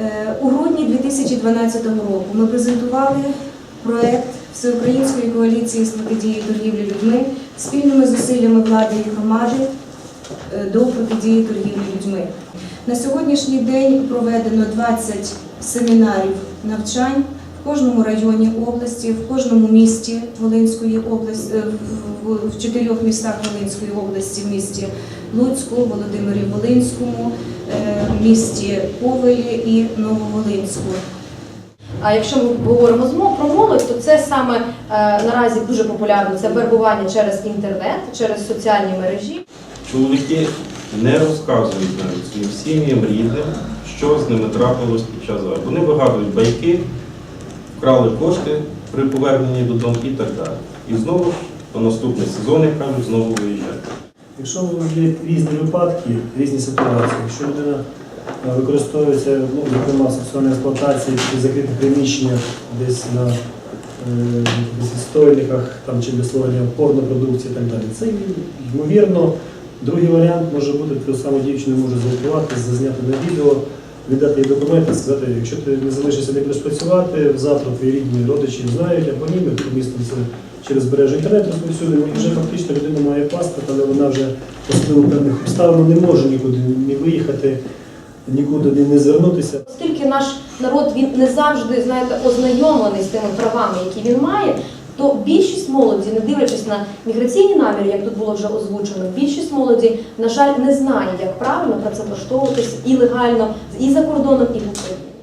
Е, У грудні 2012 року ми презентували проект Всеукраїнської коаліції з протидії торгівлі людьми спільними зусиллями влади і громади е, до протидії торгівлі людьми. На сьогоднішній день проведено 20 семінарів навчань в кожному районі області, в кожному місті Волинської області, е, в- в- в чотирьох містах Волинської області, в місті Луцьку, Володимирі Волинському, е, місті Ковелі і Нововолинську. А якщо ми говоримо з мо- про молодь, то це саме е, наразі дуже популярно це вербування через інтернет, через соціальні мережі. Чоловіки не розказують навіть своїм сім'ям, рідним, що з ними трапилось під час. Вони вигадують байки, вкрали кошти при поверненні додому і так далі. І знову по наступний сезон, як кажуть, знову виїжджають. Якщо є різні випадки, різні ситуації, якщо людина е, використовується, ну, зокрема, сексуальна експлуатація чи закритих приміщеннях десь на е, десь відстойниках там, чи створення порнопродукції і так далі, це ймовірно. Другий варіант може бути, ту саму дівчину може зґвалтувати, зазняти на відео, віддати їй документи, сказати, якщо ти не залишишся, не будеш працювати, завтра твої рідні родичі знають, або ні, тут містом це через мережу інтернет розповсюдимо, і вже фактично людина має паспорт, але вона вже по впливу певних обставин не може нікуди не виїхати, нікуди не звернутися. Оскільки наш народ він не завжди знаєте ознайомлений з тими правами, які він має, то більшість молоді, не дивлячись на міграційні наміри, як тут було вже озвучено, більшість молоді, на жаль, не знає, як правильно працевлаштовуватися і легально і за кордоном, і в Україні.